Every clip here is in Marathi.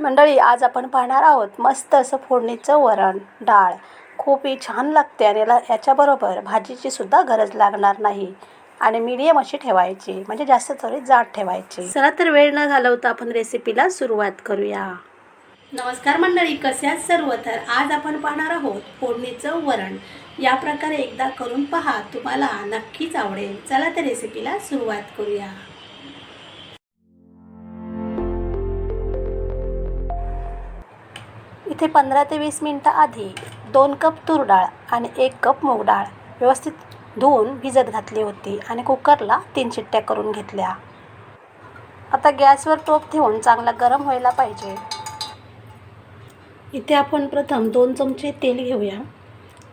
मंडळी आज आपण पाहणार आहोत मस्त असं फोडणीचं वरण डाळ. खूपही छान लागते आणि याला याच्याबरोबर भाजीची सुद्धा गरज लागणार नाही. आणि मीडियम अशी ठेवायची म्हणजे जास्त थोडी जाड ठेवायची. चला तर वेळ न घालवता आपण रेसिपीला सुरुवात करूया. नमस्कार मंडळी कसे आहात सर्व? तर आज आपण पाहणार आहोत फोडणीचं वरण. या प्रकारे एकदा करून पहा तुम्हाला नक्कीच आवडेल. चला तर रेसिपीला सुरुवात करूया. इथे पंधरा ते वीस मिनटं आधी दोन कप तूर डाळ आणि एक कप मूग डाळ व्यवस्थित धुवून भिजत घातली होती आणि कुकरला तीन शिट्ट्या करून घेतल्या. आता गॅसवर टोप ठेवून चांगला गरम व्हायला पाहिजे. इथे आपण प्रथम दोन चमचे तेल घेऊया.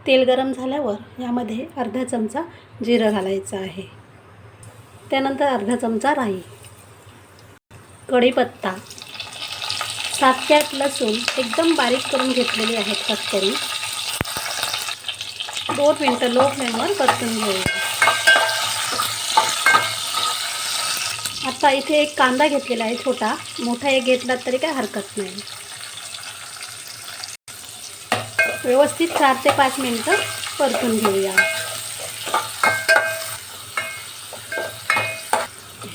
तेल गरम झाल्यावर यामध्ये अर्धा चमचा जिरं घालायचं आहे. त्यानंतर अर्धा चमचा राई. कढीपत्ता. सात ते आठ लसूण एकदम बारीक करून घेतलेले आहेत कट करून. दोन मिनटं लो फ्लेमवर परतून घेऊया. आता इथे एक कांदा घेतलेला आहे छोटा. मोठा एक घेतला तरी काय हरकत नाही. व्यवस्थित चार ते पाच मिनटं परतून घेऊया.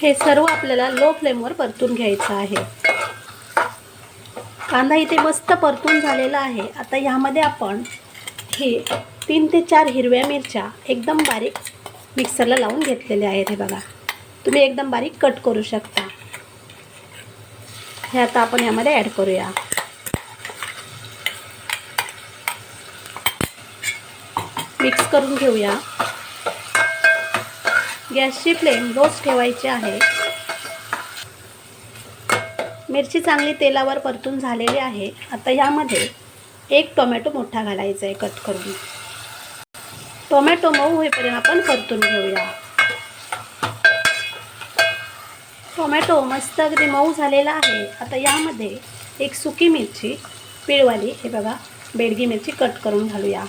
हे सर्व आपल्याला लो फ्लेमवर परतून घ्यायचं आहे. कांदा इथे मस्त परतून झालेला आहे. आता ह्यामध्ये आपण हे तीन ते चार हिरव्या मिरच्या एकदम बारीक मिक्सरला लावून घेतलेल्या आहेत हे बघा. तुम्ही एकदम बारीक कट करू शकता. हे आता आपण यामध्ये ॲड करूया. मिक्स करून घेऊया. गॅसची फ्लेम लोच ठेवायची आहे. मिरची चांगली तेलावर परतून झालेली आहे. आता यामध्ये एक टोमॅटो मोठा घालायचा आहे कट करून. टोमॅटो मऊ होईपर्यंत आपण परतून घेऊया. टोमॅटो मस्त अगदी मऊ झालेला आहे. आता यामध्ये एक सुकी मिरची पिळवाली हे बघा बेडगी मिरची कट करून घालूया.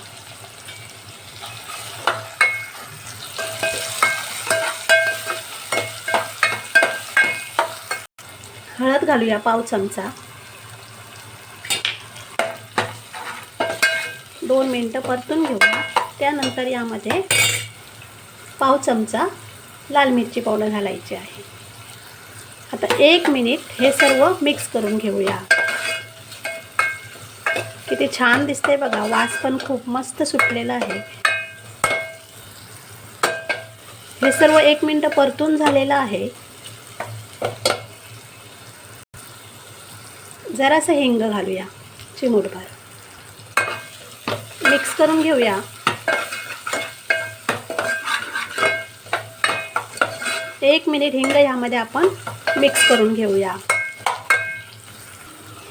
हळद घालूया पाव चमचा. दोन मिनटं परतून घेऊया. त्यानंतर यामध्ये पाव चमचा लाल मिरची पावडर घालायची आहे. आता एक मिनिट हे सर्व मिक्स करून घेऊया. किती छान दिसते बघा वास पण खूप मस्त सुटलेला आहे. हे सर्व एक मिनटं परतून झालेलं आहे. जरासं हिंग घालूया चिमूटभर मिक्स करून घेऊया. एक मिनिट हिंग यामध्ये आपण मिक्स करून घेऊया.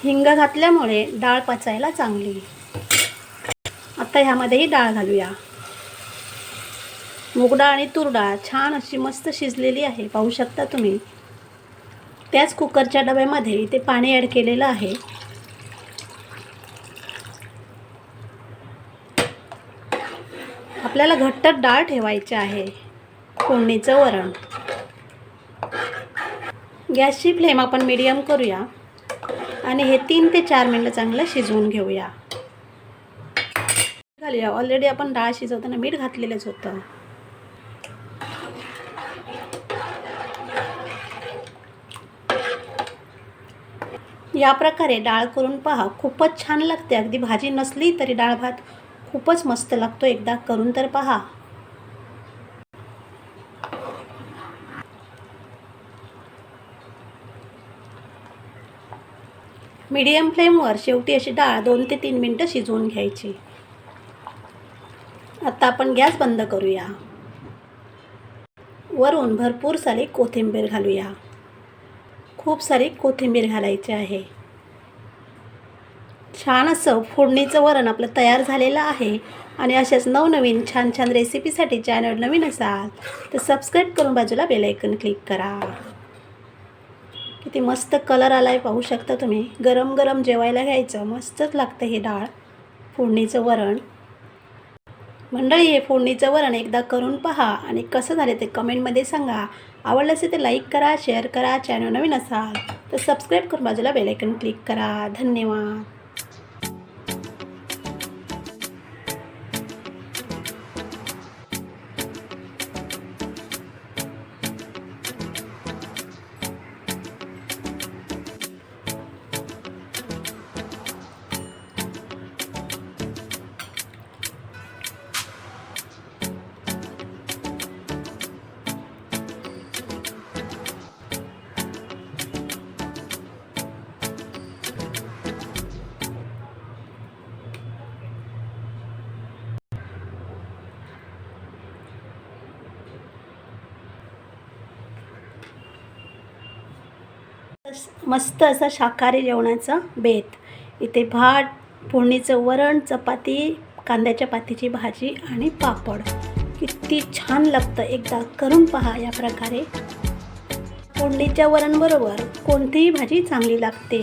हिंग घातल्यामुळे डाळ पचायला चांगली. आता ह्यामध्येही डाळ घालूया. मूग डाळ आणि तूर डाळ छान अशी मस्त शिजलेली आहे पाहू शकता तुम्ही. त्याच कुकरच्या डब्यामध्ये इथे पाणी ॲड केलेलं आहे. आपल्याला घट्ट डाळ ठेवायची आहे. फोडणीचं वरण. गॅसची फ्लेम आपण मीडियम करूया. आणि हे तीन ते चार मिनटं चांगलं शिजवून घेऊया. घालूया ऑलरेडी आपण डाळ शिजवताना मीठ घातलेलंच होतं. या प्रकारे डाळ करून पहा. खूपच छान लागते. अगदी भाजी नसली तरी डाळ भात खूपच मस्त लागतो. एकदा करून तर पहा. मीडियम फ्लेमवर शेवटी अशी डाळ दोन ते तीन मिनटं शिजवून घ्यायची. आता आपण गॅस बंद करूया. वरून भरपूर सारी कोथिंबीर घालूया. खूप सारी कोथिंबीर घालायची आहे. छान असं फोडणीचं वरण आपलं तयार झालेलं आहे. आणि अशाच नवनवीन छान छान रेसिपीसाठी चॅनल नवीन असाल तर सबस्क्राईब करून बाजूला बेलायकन क्लिक करा. किती मस्त कलर आला आहे पाहू शकता तुम्ही. गरम गरम जेवायला घ्यायचं मस्तच लागतं हे डाळ फोडणीचं वरण. मंडळी हे फोडणीचं वरण एकदा करून पहा आणि कसं झालं ते कमेंटमध्ये सांगा. आवडलं असेल तर लाईक करा शेअर करा चॅनल नवीन असाल तर सबस्क्राईब करून बाजूला बेलायकन क्लिक करा. धन्यवाद. मस्त असा शाकाहारी जेवणाचा बेत. इथे भात फोडणीचं वरण चपाती कांद्याच्या पातीची भाजी आणि पापड. किती छान लागतं एकदा करून पहा या प्रकारे. फोडणीच्या वरणबरोबर कोणतीही भाजी चांगली लागते.